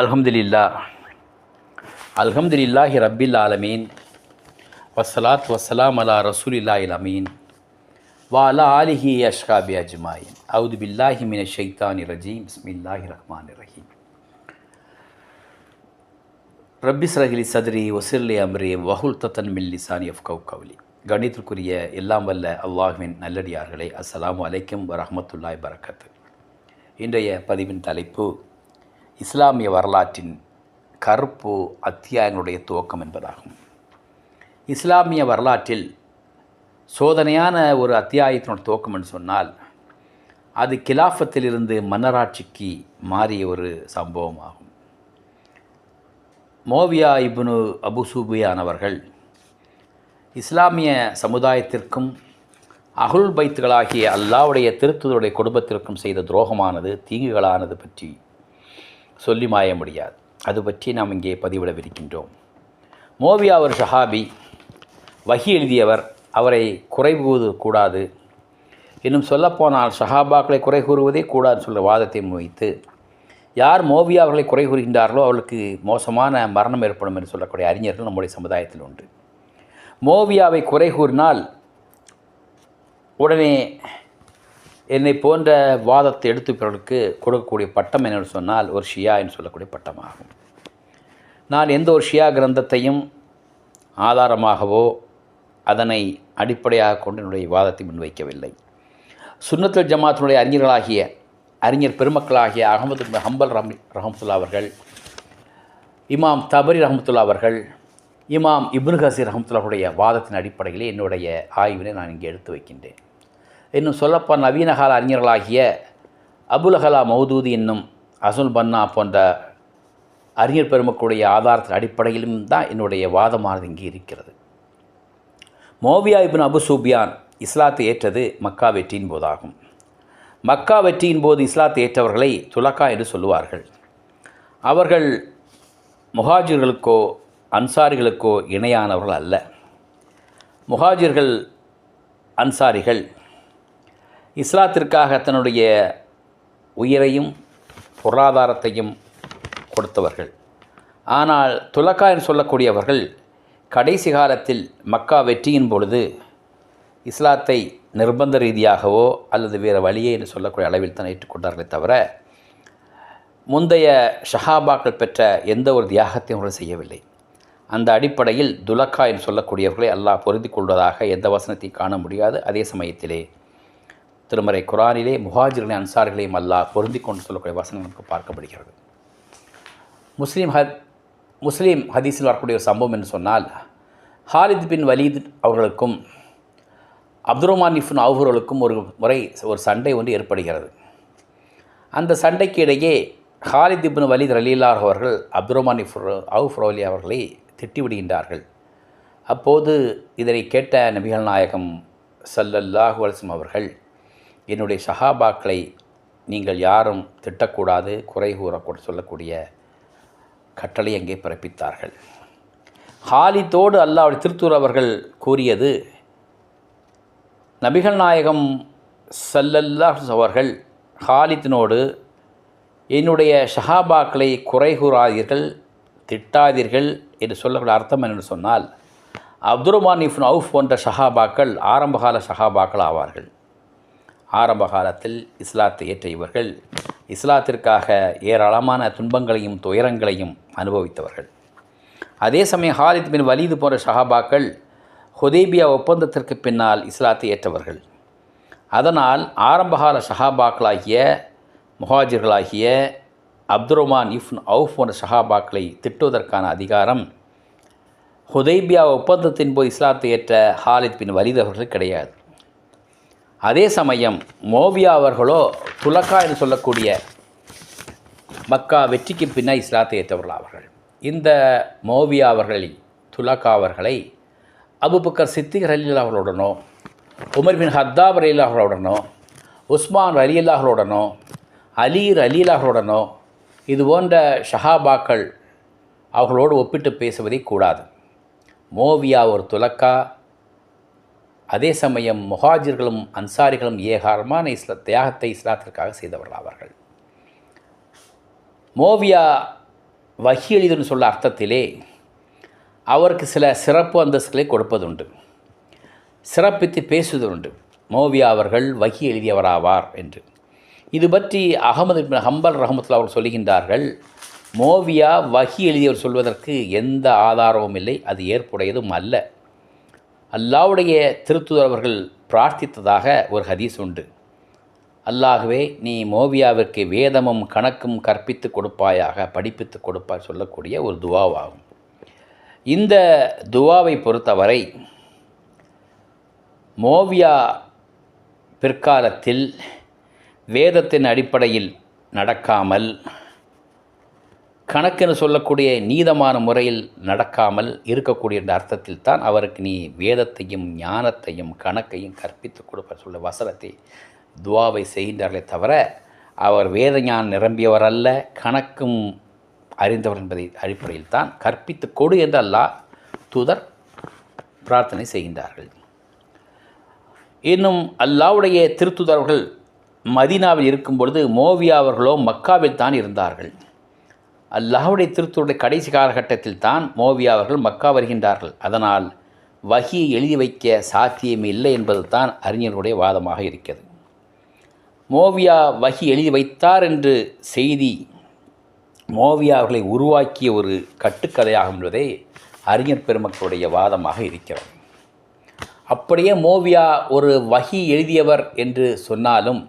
அல்ஹம்துலில்லா. அல்ஹம்துலில்லாஹி ரப்பில் ஆலமீன். வசலாத் வஸ்ஸலாம் அலா ரசூலில்லாஹில் அமீன். வாலா ஆலிஹி அஷ்காபி அஜ்மாயின். அவுது பில்லாஹி மின ஷைத்தானி ரஜீம். பிஸ்மில்லாஹி ரஹ்மான் ரஹீம். ரப்பி சரகிலி சதுரி ஒசிர்லி அம்ரி வஹுல் தத்தன் மில் லிசானி அஃப் கவு கவுலி. கணித்திற்குரிய எல்லாம் வல்ல அல்லாஹுவின் நல்லடியார்களே அஸ்ஸலாமு அலைக்கும் வரஹமத்துல்லாய் பரக்கத்து இன்றைய பதிவின் தலைப்பு இஸ்லாமிய வரலாற்றின் கருப்பு அத்தியாயங்களுடைய துவக்கம் என்பதாகும். இஸ்லாமிய வரலாற்றில் சோதனையான ஒரு அத்தியாயத்தினோட துவக்கம் என்று சொன்னால் அது கிலாஃபத்திலிருந்து மன்னராட்சிக்கு மாறிய ஒரு சம்பவம் ஆகும் மோவியா இப்னு அபுசூபியானவர்கள் இஸ்லாமிய சமுதாயத்திற்கும் அகுல் பைத்துகளாகிய அல்லாவுடைய திருத்துதருடைய குடும்பத்திற்கும் செய்த துரோகமானது தீங்குகளானது பற்றி சொல்லி மாய முடியாது. அது பற்றி நாம் இங்கே பதிவிடவிருக்கின்றோம். மோவியா ஒரு ஷஹாபி வகி எழுதியவர் அவரை குறை கூறுவது கூடாது. இன்னும் சொல்லப்போனால் ஷஹாபாக்களை குறை கூறுவதே கூடாது சொல்ல வாதத்தை முன்வைத்து யார் மோவியா அவர்களை குறை கூறுகின்றார்களோ அவர்களுக்கு மோசமான மரணம் ஏற்படும் என்று சொல்லக்கூடிய அறிஞர்கள் நம்முடைய சமுதாயத்தில் உண்டு. மோவியாவை குறை கூறினால் உடனே என்னை போன்ற வாதத்தை எடுத்துப்பவர்களுக்கு கொடுக்கக்கூடிய பட்டம் என்னென்னு சொன்னால் ஒரு ஷியா என்று சொல்லக்கூடிய பட்டமாகும். நான் எந்த ஒரு ஷியா கிரந்தத்தையும் ஆதாரமாகவோ அதனை அடிப்படையாக கொண்டு என்னுடைய வாதத்தை முன்வைக்கவில்லை. சுன்னத்துல் ஜமாத்தினுடைய அறிஞர்களாகிய அறிஞர் பெருமக்களாகிய அகமது ஹம்பல் ரஹம் ரஹமத்துல்லா அவர்கள் இமாம் தபரி ரஹமத்துல்லா அவர்கள் இமாம் இப்னு ஹசீர் ரஹமத்துல்லாவுடைய வாதத்தின் அடிப்படையிலே என்னுடைய ஆய்வினை நான் இங்கே எடுத்து வைக்கின்றேன். இன்னும் சொல்லப்போ நவீன கால அறிஞர்களாகிய அபுலஹலா மௌதூதி என்னும் அசுல் பன்னா போன்ற அறிஞர் பெருமக்களுடைய ஆதாரத்தின் அடிப்படையிலும் தான் என்னுடைய வாதமானது இங்கே இருக்கிறது. மோவியா இபின் அபு சூபியான் இஸ்லாத்தை ஏற்றது மக்கா வெற்றியின் போதாகும். மக்கா வெற்றியின் போது இஸ்லாத்தை ஏற்றவர்களை துலக்கா என்று சொல்லுவார்கள். அவர்கள் முஹாஜிர்களுக்கோ அன்சாரிகளுக்கோ இணையானவர்கள் அல்ல. முஹாஜிர்கள் அன்சாரிகள் இஸ்லாத்திற்காக தன்னுடைய உயிரையும் பொருளாதாரத்தையும் கொடுத்தவர்கள். ஆனால் துலக்கா என்று சொல்லக்கூடியவர்கள் கடைசி காலத்தில் மக்கா வெற்றியின் பொழுது இஸ்லாத்தை நிர்பந்த ரீதியாகவோ அல்லது வேறு வழியே என்று சொல்லக்கூடிய அளவில் தான் ஏற்றுக்கொண்டார்களே தவிர முந்தைய ஷஹாபாக்கள் பெற்ற எந்த ஒரு தியாகத்தையும் அவர்கள் செய்யவில்லை. அந்த அடிப்படையில் துலக்கா என்று சொல்லக்கூடியவர்களை அல்லாஹ் பொருந்தி கொள்வதாக எந்த வசனத்தையும் காண முடியாது. அதே சமயத்திலே திருமறை குரானிலே முஹாஜிர்களின் அன்சார்களையும் அல்லாஹ் பொருந்தி கொண்டு சொல்லக்கூடிய வசனங்கள் நமக்கு பார்க்கப்படுகிறது. முஸ்லீம் ஹத் முஸ்லீம் ஹதீஸில் வரக்கூடிய ஒரு சம்பவம் என்று சொன்னால் ஹாலித் பின் வலீத் அவர்களுக்கும் அப்துரமான் இஃபின் அவர்களுக்கும் ஒரு முறை ஒரு சண்டை ஒன்று ஏற்படுகிறது. அந்த சண்டைக்கு இடையே ஹாலித் இபின் வலீத் ரலீலார் அவர்கள் அப்துரமான் இஃப் அவுஃப்ரோலி அவர்களை திட்டிவிடுகின்றார்கள் அப்போது இதனை கேட்ட நபிகள் நாயகம் சல்லல்லாஹு அலிஸ்லம் அவர்கள் என்னுடைய சஹாபாக்களை நீங்கள் யாரும் திட்டக்கூடாது குறை கூறக்கூட சொல்லக்கூடிய கட்டளை அங்கே பிறப்பித்தார்கள். ஹாலித்தோடு அல்லாவுடைய திருத்தூர் அவர்கள் கூறியது நபிகள் நாயகம் சல்லல்லாஹ் அவர்கள் ஹாலித்தினோடு என்னுடைய ஷஹாபாக்களை குறை கூறாதீர்கள் திட்டாதீர்கள் என்று சொல்லக்கூடிய அர்த்தம் என்னென்னு சொன்னால் அப்துரமான் இஃப்ன் அவுஃப் போன்ற ஷஹாபாக்கள் ஆரம்பகால ஷஹாபாக்கள் ஆவார்கள். ஆரம்ப காலத்தில் இஸ்லாத்தை ஏற்ற இவர்கள் இஸ்லாத்திற்காக ஏராளமான துன்பங்களையும் துயரங்களையும் அனுபவித்தவர்கள். அதே சமயம் ஹாலித் பின் வலீது போன்ற ஷஹாபாக்கள் ஹுதேபியா ஒப்பந்தத்திற்கு பின்னால் இஸ்லாத்தை ஏற்றவர்கள். அதனால் ஆரம்பகால ஷஹாபாக்களாகிய முஹாஜிர்களாகிய அப்துரமான் இஃப்ன் அவுஃப் போன்ற ஷஹாபாக்களை திட்டுவதற்கான அதிகாரம் ஹுதைபியா ஒப்பந்தத்தின் போது இஸ்லாத்தை ஏற்ற ஹாலித் பின் வலிதவர்கள் கிடையாது. அதே சமயம் மோவியா அவர்களோ துலக்கா என்று சொல்லக்கூடிய மக்கா வெற்றிக்கு பின்னால் இஸ்லாத்தை ஏற்றவர்கள் அவர்கள். இந்த மோவியா அவர்களின் துலக்கா அவர்களை அபுபக்கர் சித்திக் ரலீல் அவர்களுடனோ உமர் பின் ஹத்தாப் ரலீல் அவர்களுடனோ உஸ்மான் ரலீல் அவர்களுடனோ அலீர் அலீல் அவர்களுடனோ இது போன்ற ஷஹாபாக்கள் அவர்களோடு ஒப்பிட்டு பேசுவதே கூடாது. மோவியா ஒரு துலக்கா அதே சமயம் முஹாஜிர்களும் அன்சாரிகளும் ஏகாரமான இஸ்ல தியாகத்தை இஸ்லாத்திற்காக செய்தவர்கள் அவர்கள் மோவியா வகி எளிதுன்னு சொல்ல அர்த்தத்திலே அவருக்கு சில சிறப்பு அந்தஸ்துகளை கொடுப்பதுண்டு. சிறப்பித்து பேசுவதுண்டு. மோவியா அவர்கள் வகி எழுதியவராவார் என்று. இது பற்றி அகமது பின் ஹம்பல் ரஹமத்துல்லா அவர்கள் சொல்லுகின்றார்கள் மோவியா வகி எழுதியவர் சொல்வதற்கு எந்த ஆதாரமும் இல்லை அது ஏற்புடையதும் அல்ல. அல்லாவுடைய திருத்துதர் அவர்கள் பிரார்த்தித்ததாக ஒரு ஹதீஸ் உண்டு. அல்லாகவே நீ மோவியாவிற்கு வேதமும் கணக்கும் கற்பித்து கொடுப்பாயாக படிப்பித்து கொடுப்பாய் சொல்லக்கூடிய ஒரு துவாவாகும். இந்த துவாவை பொறுத்தவரை மோவியா பிற்காலத்தில் வேதத்தின் அடிப்படையில் நடக்காமல் கணக்குன்னு சொல்லக்கூடிய நீதமான முறையில் நடக்காமல் இருக்கக்கூடிய என்ற அர்த்தத்தில் தான் அவருக்கு நீ வேதத்தையும் ஞானத்தையும் கணக்கையும் கற்பித்து கொடுப்ப சொல்ல வசனத்தை துவாவை செய்கின்றார்களே தவிர அவர் வேத ஞானம் நிரம்பியவர் அல்ல கணக்கும் அறிந்தவர் என்பதை அடிப்படையில் தான் கற்பித்து கொடு என்று அல்லாஹ் தூதர் பிரார்த்தனை செய்கின்றார்கள். இன்னும் அல்லாவுடைய திருத்துதர்கள் மதீனாவில் இருக்கும் பொழுது மோவியா அவர்களோ மக்காவில் தான் இருந்தார்கள். அல்லாஹுடைய திருத்தூருடைய கடைசி காலகட்டத்தில் தான் மோவியா அவர்கள் மக்கா வருகின்றார்கள். அதனால் வகியை எழுதி வைக்க சாத்தியம் இல்லை என்பது தான் அறிஞர்களுடைய வாதமாக இருக்கிறது. மோவியா வகி எழுதி வைத்தார் என்று செய்தி மோவியா அவர்களை உருவாக்கிய ஒரு கட்டுக்கதையாகும் என்பதே அறிஞர் பெருமக்களுடைய வாதமாக இருக்கிறது. அப்படியே மோவியா ஒரு வகி எழுதியவர் என்று சொன்னாலும்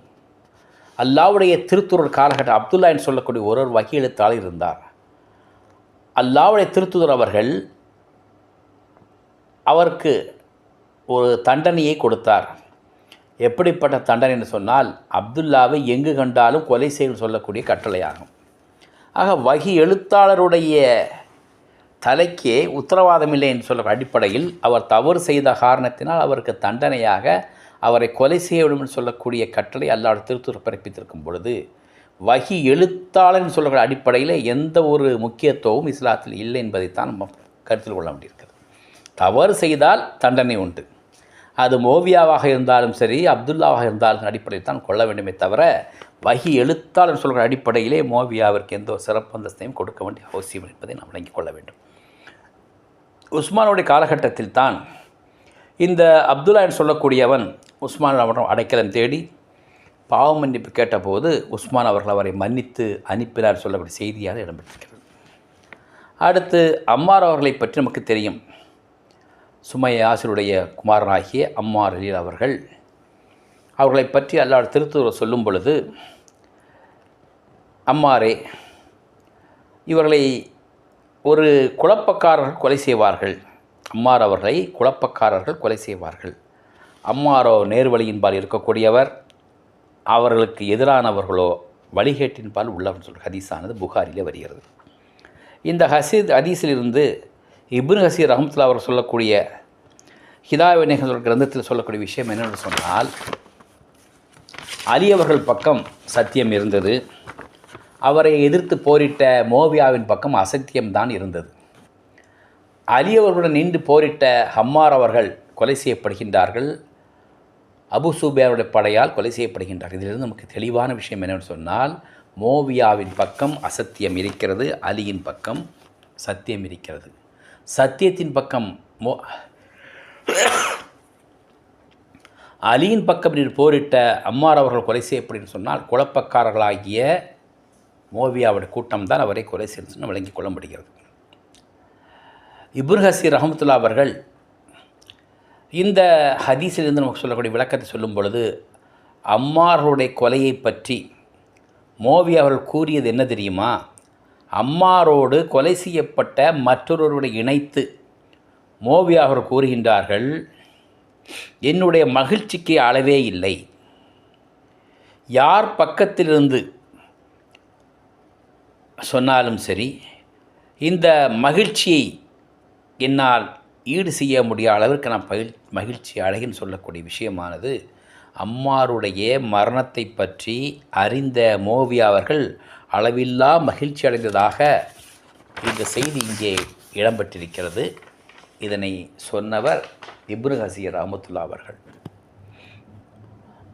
அல்லாவுடைய திருத்துறர் காலகட்ட அப்துல்லா என்று சொல்லக்கூடிய ஒரு ஒரு வகி எழுத்தாளர் இருந்தார். அல்லாவுடைய திருத்துதர் அவர்கள் அவருக்கு ஒரு தண்டனையை கொடுத்தார். எப்படிப்பட்ட தண்டனை என்று சொன்னால் அப்துல்லாவை எங்கு கண்டாலும் கொலை செய்யும் சொல்லக்கூடிய கட்டளையாகும். ஆக வகி எழுத்தாளருடைய தலைக்கே உத்தரவாதமில்லை என்று சொல்ல அடிப்படையில் அவர் தவறு செய்த காரணத்தினால் அவருக்கு தண்டனையாக அவரை கொலை செய்ய வேண்டும் என்று சொல்லக்கூடிய கட்டளை அல்லாட திருத்தூர் பிறப்பித்திருக்கும் பொழுது வகி எழுத்தாளர் சொல்லக்கூடிய அடிப்படையில் எந்த ஒரு முக்கியத்துவமும் இஸ்லாத்தில் இல்லை என்பதைத்தான் நம்ம கருத்தில் கொள்ள வேண்டியிருக்கிறது. தவறு செய்தால் தண்டனை உண்டு. அது மோவியாவாக இருந்தாலும் சரி அப்துல்லாவாக இருந்தாலும் அடிப்படையில் தான் கொள்ள வேண்டுமே தவிர வகி எழுத்தாளர் சொல்கிற அடிப்படையிலே மோவியாவிற்கு எந்த ஒரு சிறப்பு அந்தஸ்தையும் கொடுக்க வேண்டிய அவசியம் என்பதை நாம் விளங்கிக் கொள்ள வேண்டும். உஸ்மானுடைய காலகட்டத்தில் தான் இந்த அப்துல்லா என்று சொல்லக்கூடியவன் உஸ்மான் அவர்கள் அடைக்கலம் தேடி பாவ மன்னிப்பு கேட்டபோது உஸ்மான் அவர்கள் அவரை மன்னித்து அனுப்பினார் சொல்லக்கூடிய செய்தியாக இடம்பெற்றிருக்கிறது. அடுத்து அம்மார் அவர்களை பற்றி நமக்கு தெரியும். சுமைய ஆசிரியருடைய குமாரனாகிய அம்மார் அலீல் அவர்கள் அவர்களை பற்றி அல்லாட திருத்தூர் சொல்லும் பொழுது அம்மாரே இவர்களை ஒரு குழப்பக்காரர்கள் கொலை செய்வார்கள். அம்மார் அவர்களை குழப்பக்காரர்கள் கொலை செய்வார்கள். அம்மாரோ நேர்வழியின்பால் இருக்கக்கூடியவர் அவர்களுக்கு எதிரானவர்களோ வழிகேட்டின்பால் உள்ளவர் சொல் ஹதீஸானது புகாரிலே வருகிறது. இந்த ஹசீத் ஹதீஸிலிருந்து இப்னு ஹசீர் ரஹமத்துல்லா அவர் சொல்லக்கூடிய ஹிதாவினைகள் கிரந்தத்தில் சொல்லக்கூடிய விஷயம் என்னென்னு சொன்னால் அலி அவர்கள் பக்கம் சத்தியம் இருந்தது. அவரை எதிர்த்து போரிட்ட மோவியாவின் பக்கம் அசத்தியம்தான் இருந்தது. அலி அவர்களுடன் நின்று போரிட்ட ஹம்மார் அவர்கள் கொலை செய்யப்படுகின்றார்கள். அபு சூபியாருடைய படையால் கொலை செய்யப்படுகின்றார் இதிலிருந்து நமக்கு தெளிவான விஷயம் என்னென்னு சொன்னால் மோவியாவின் பக்கம் அசத்தியம் இருக்கிறது அலியின் பக்கம் சத்தியம் இருக்கிறது. சத்தியத்தின் பக்கம் மோ அலியின் பக்கம் நின்று போரிட்ட அம்மார் அவர்கள் கொலை செய்யப்படும் சொன்னால் குழப்பக்காரர்களாகிய மோவியாவுடைய கூட்டம் தான் அவரை கொலை செய்து விளங்கிக் கொள்ள முடிகிறது. இப்ருஹசீர் ரஹமத்துல்லா அவர்கள் இந்த ஹதீஸிலிருந்து நமக்கு சொல்லக்கூடிய விளக்கத்தை சொல்லும் பொழுது அம்மார்களுடைய கொலையை பற்றி மோவி அவர்கள் கூறியது என்ன தெரியுமா? அம்மாரோடு கொலை செய்யப்பட்ட மற்றொருவருடைய இணைத்து மோவி அவர்கள் கூறுகின்றார்கள் என்னுடைய மகிழ்ச்சிக்கு அளவே இல்லை. யார் பக்கத்திலிருந்து சொன்னாலும் சரி இந்த மகிழ்ச்சியை என்னால் ஈடு செய்ய முடியாத அளவிற்கு நான் பகிழ் மகிழ்ச்சி அழகின்னு சொல்லக்கூடிய விஷயமானது அம்மாருடைய மரணத்தை பற்றி அறிந்த மோவி அவர்கள் அளவில்லா மகிழ்ச்சி அடைந்ததாக இந்த செய்தி இங்கே இடம்பெற்றிருக்கிறது. இதனை சொன்னவர் இப்ரு ஹசீர் அவர்கள்.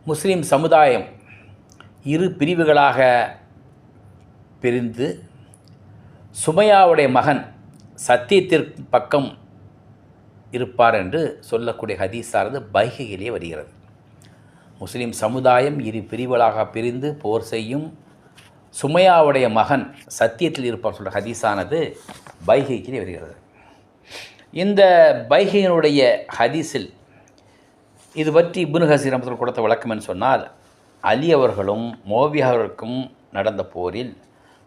முஸ்லீம் சமுதாயம் இரு பிரிவுகளாக பிரிந்து சுமையாவுடைய மகன் சத்தியத்திற்கு பக்கம் இருப்பார் என்று சொல்லக்கூடிய ஹதீஸானது பைகையிலே வருகிறது. முஸ்லீம் சமுதாயம் இரு பிரிவுகளாக பிரிந்து போர் செய்யும் சுமையாவுடைய மகன் சத்தியத்தில் இருப்பார் சொல்கிற ஹதீஸானது பைகைக்கிலே வருகிறது. இந்த பைகையினுடைய ஹதீஸில் இது பற்றி இப்னு ஹசீர் அமத்தில் கொடுத்த விளக்கம் என்று சொன்னால் அலி அவர்களும் மோவியாவிற்கும் நடந்த போரில்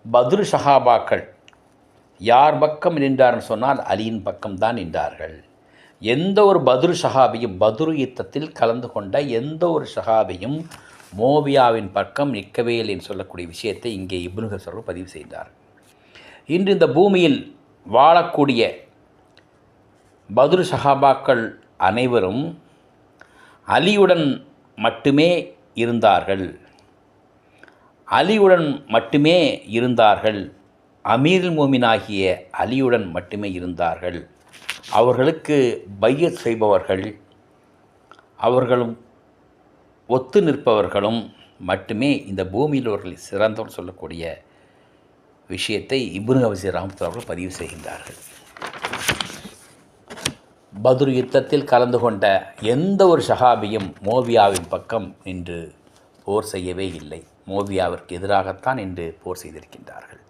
பத்ரு ஷஹாபாக்கள் யார் பக்கம் நின்றார்னு சொன்னால் அலியின் பக்கம்தான் நின்றார்கள். எந்த ஒரு பத்ரு சஹாபியும் பத்ரு யுத்தத்தில் கலந்து கொண்ட எந்த ஒரு சஹாபியும் மோவியாவின் பக்கம் நிற்கவே இல்லை என்று சொல்லக்கூடிய விஷயத்தை இங்கே இப்னு ஹசர் பதிவு செய்தார். இன்று இந்த பூமியில் வாழக்கூடிய பத்ரு ஷஹாபாக்கள் அனைவரும் அலியுடன் மட்டுமே இருந்தார்கள். அலியுடன் மட்டுமே இருந்தார்கள். அமீருல் மோமினாகிய அலியுடன் மட்டுமே இருந்தார்கள். அவர்களுக்கு பையத் செய்பவர்கள் அவர்களும் ஒத்து நிற்பவர்களும் மட்டுமே இந்த பூமியில் அவர்கள் சிறந்தவர் சொல்லக்கூடிய விஷயத்தை இப்னு அவசி ரஹமத்து அவர்கள் பதிவு செய்கின்றார்கள். பத்ரு யுத்தத்தில் கலந்து கொண்ட எந்த ஒரு ஷஹாபியும் மோவியாவின் பக்கம் நின்று போர் செய்யவே இல்லை. மோவியாவிற்கு எதிராகத்தான் இன்று போர் செய்திருக்கின்றார்கள்.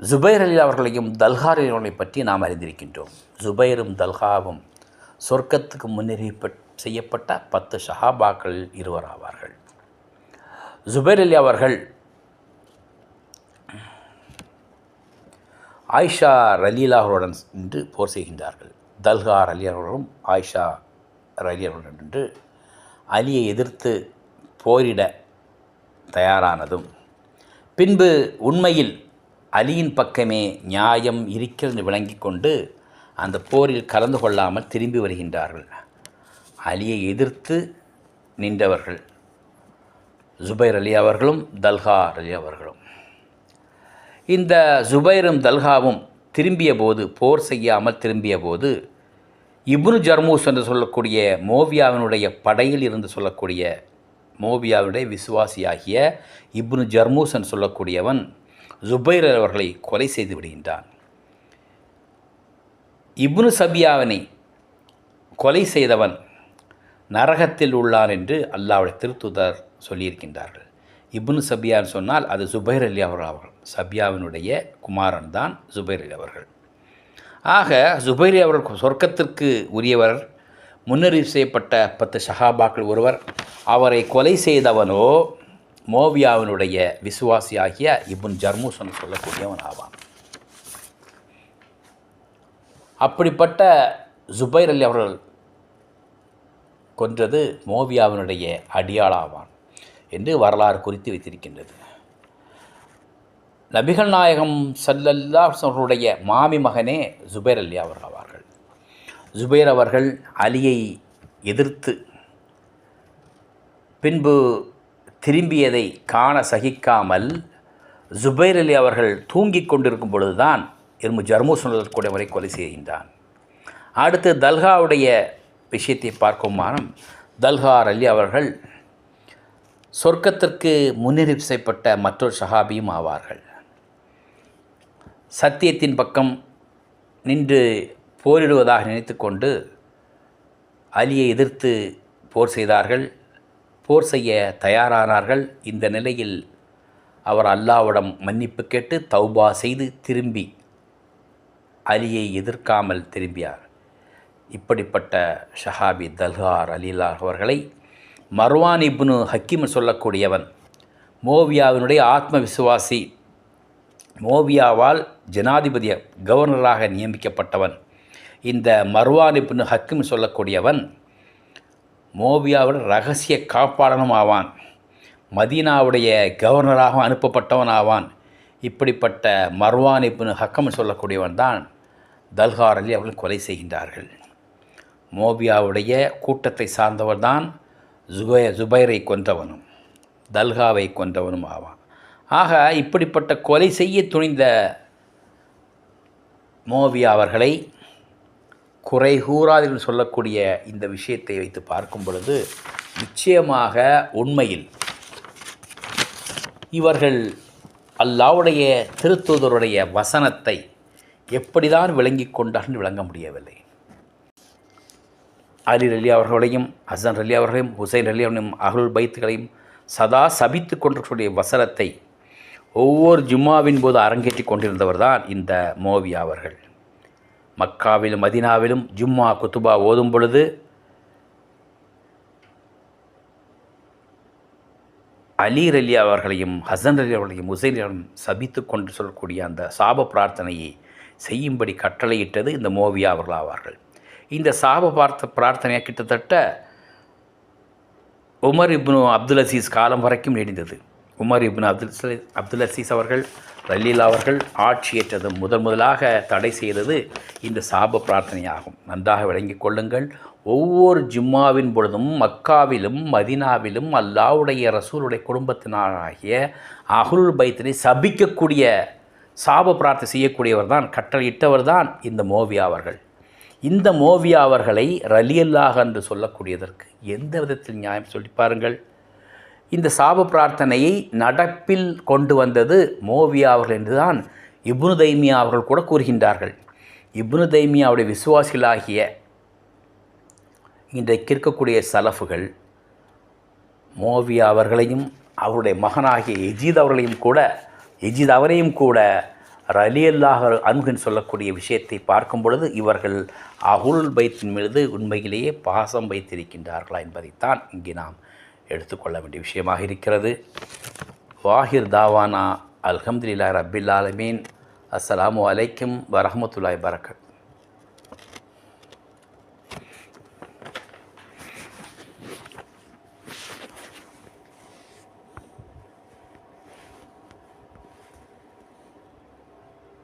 ஜுபைர் அலி அவர்களையும் தல்ஹார் அவர்களை பற்றி நாம் அறிந்திருக்கின்றோம். ஜுபைரும் தல்ஹாவும் சொர்க்கத்துக்கு முன்னறிவிப்ப செய்யப்பட்ட பத்து ஷஹாபாக்கள் இருவர் ஆவார்கள். ஜுபைர் அலி அவர்கள் ஆயிஷா ரலீலாவுடன் நின்று போர் செய்கின்றார்கள். தல்கார் அலி அவர்களும் ஆயிஷா அலி அவர்களுடன் நின்று அலியை எதிர்த்து போரிட தயாரானதும். பின்பு உண்மையில் அலியின் பக்கமே நியாயம் இருக்கிறது விளங்கி கொண்டு அந்த போரில் கலந்து கொள்ளாமல் திரும்பி வருகின்றார்கள். அலியை எதிர்த்து நின்றவர்கள் ஜுபைர் அலி அவர்களும் தல்கார் அலி அவர்களும். இந்த ஜுபைரும் தல்காவும் திரும்பிய போது போர் செய்யாமல் திரும்பிய போது இப்னு ஜர்மூஸ் என்று சொல்லக்கூடிய மோவியாவினுடைய படையில் இருந்து சொல்லக்கூடிய மோவியாவுடைய விசுவாசியாகிய இப்னு ஜர்மூஸ் என்று சொல்லக்கூடியவன் ஜுபைர் அவர்களை கொலை செய்து விடுகின்றான். இப்னு சபியாவினை கொலை செய்தவன் நரகத்தில் உள்ளான் என்று அல்லாவுடைய திருத்துதர் சொல்லியிருக்கின்றார்கள். இப்னு சபியான்னு சொன்னால் அது ஜுபைர் அலி அவர்கள் சபியாவினுடைய குமாரன் தான் ஜுபைர் அலி அவர்கள். ஆக ஜுபைர் அவர்கள் சொர்க்கத்திற்கு உரியவர் முன்னறிவு செய்யப்பட்ட பத்து ஷஹாபாக்கள் ஒருவர் அவரை கொலை செய்தவனோ மோவியாவினுடைய விசுவாசியாகிய இபுன் ஜர்மூசன் சொல்லக்கூடியவன் ஆவான். அப்படிப்பட்ட ஜுபைர் அலி அவர்கள் கொன்றது மோவியாவினுடைய அடியாளாவான் என்று வரலாறு குறித்து வைத்திருக்கின்றது. நபிகள் நாயகம் சல்லல்லா அவர்களுடைய மாமி மகனே ஜுபைர் அலி அவர்கள் ஆவார்கள். ஜுபைர் அவர்கள் அலியை எதிர்த்து பின்பு திரும்பியதை காண சகிக்காமல் ஜுபைர் அலி அவர்கள் தூங்கிக் கொண்டிருக்கும் பொழுதுதான் எருமு ஜர்மூஸ் வரை கொலை செய்கின்றான். அடுத்து தல்காவுடைய விஷயத்தை பார்க்குமானம் தல்கார் அலி அவர்கள் சொர்க்கத்திற்கு முன்னறிவு செய்யப்பட்ட மற்றொரு சஹாபியும் ஆவார்கள். சத்தியத்தின் பக்கம் நின்று போரிடுவதாக நினைத்து கொண்டு அலியை எதிர்த்து போர் செய்தார்கள். போர் செய்ய தயாரானார்கள். இந்த நிலையில் அவர் அல்லாவிடம் மன்னிப்பு கேட்டு தௌபா செய்து திரும்பி அலியை எதிர்க்காமல் திரும்பியார் இப்படிப்பட்ட ஷஹாபி தல்கார் அலிலா அவர்களை மர்வான் இப்னு ஹக்கீம் சொல்லக்கூடியவன் மோவியாவினுடைய ஆத்ம விசுவாசி மோவியாவால் ஜனாதிபதிய கவர்னராக நியமிக்கப்பட்டவன் இந்த மர்வான் இப்னு ஹக்கீம் சொல்லக்கூடியவன் மோபியாவோட ரகசிய காப்பாளனும் ஆவான். மதீனாவுடைய கவர்னராக அனுப்பப்பட்டவன் ஆவான். இப்படிப்பட்ட மர்வான் இப்னு ஹக்கம் சொல்லக்கூடியவன் தான் தல்கார் அலி அவர்கள் கொலை செய்கின்றார்கள். மோபியாவுடைய கூட்டத்தை சார்ந்தவர் தான் ஜுபை ஜுபைரை கொன்றவனும் தல்காவை கொன்றவனும் ஆவான். ஆக இப்படிப்பட்ட கொலை செய்ய துணிந்த மோவியா அவர்களை குறை கூறாதில் சொல்லக்கூடிய இந்த விஷயத்தை வைத்து பார்க்கும் பொழுது நிச்சயமாக உண்மையில் இவர்கள் அல்லாவுடைய திருத்தூதருடைய வசனத்தை எப்படிதான் விளங்கி கொண்டார்கள் விளங்க முடியவில்லை. அலி அலி அவர்களையும் ஹசன் அலி அவர்களையும் ஹுசைன் அலி அவர்களையும் அகலுல் பைத்துகளையும் சதா சபித்து கொண்டிருக்கக்கூடிய வசனத்தை ஒவ்வொரு ஜும்மாவின் போது அரங்கேற்றி கொண்டிருந்தவர் தான் இந்த மோவியா அவர்கள். மக்காவிலும் மதினாவிலும் ஜும்மா குத்துபா ஓதும் பொழுது அலி அலி அவர்களையும் ஹசன் அலி அவர்களையும் ஹுசைன் சபித்து கொண்டு சொல்லக்கூடிய அந்த சாப பிரார்த்தனையை செய்யும்படி கட்டளையிட்டது இந்த மோவியா அவர்கள் ஆவார்கள் இந்த சாப பார்த்த பிரார்த்தனையாக கிட்டத்தட்ட உமர் இப்னு அப்துல் அசீஸ் காலம் வரைக்கும் நீடிந்தது. Umar ibn Abdul Abdul Aziz அவர்கள் ரலீல் அவர்கள் ஆட்சியேற்றது முதன் முதலாக தடை செய்தது இந்த சாப பிரார்த்தனையாகும். நன்றாக விளங்கிக் கொள்ளுங்கள். ஒவ்வொரு ஜும்மாவின் பொழுதும் மக்காவிலும் மதினாவிலும் அல்லாவுடைய ரசூலுடைய குடும்பத்தினராகிய அகுல் பைத்தினை சபிக்கக்கூடிய சாப பிரார்த்தனை செய்யக்கூடியவர் தான் கட்டளையிட்டவர் தான் இந்த மோவியா அவர்கள். இந்த மோவியா அவர்களை ரலியல்லாக என்று சொல்லக்கூடியதற்கு எந்த விதத்தில் நியாயம் சொல்லி பாருங்கள். இந்த சாப பிரார்த்தனையை நடப்பில் கொண்டு வந்தது மோவியா அவர்கள் என்றுதான் இப்னு தைமியா அவர்கள் கூட கூறுகின்றார்கள். இப்னு தைமியாவுடைய விசுவாசிகளாகிய இன்றைக்கு இருக்கக்கூடிய சலஃபுகள் மோவியா அவர்களையும் அவருடைய மகனாகிய எஜீத் அவர்களையும் கூட எஜீத் அவரையும் கூட ரலியல்லாக அன்பின் சொல்லக்கூடிய விஷயத்தை பார்க்கும் பொழுது இவர்கள் அகுல் பைத்தின் மீது உண்மையிலேயே பாசம் வைத்திருக்கின்றார்களா என்பதைத்தான் இங்கே நாம் எடுத்துக்கொள்ள வேண்டிய விஷயமாக இருக்கிறது. வாஹிர் தாவானா அல்ஹம்துலில்லாஹி ரபில் ஆலமீன். அஸ்ஸலாமு அலைக்கும் வரமத்துல்லாய் வரகத்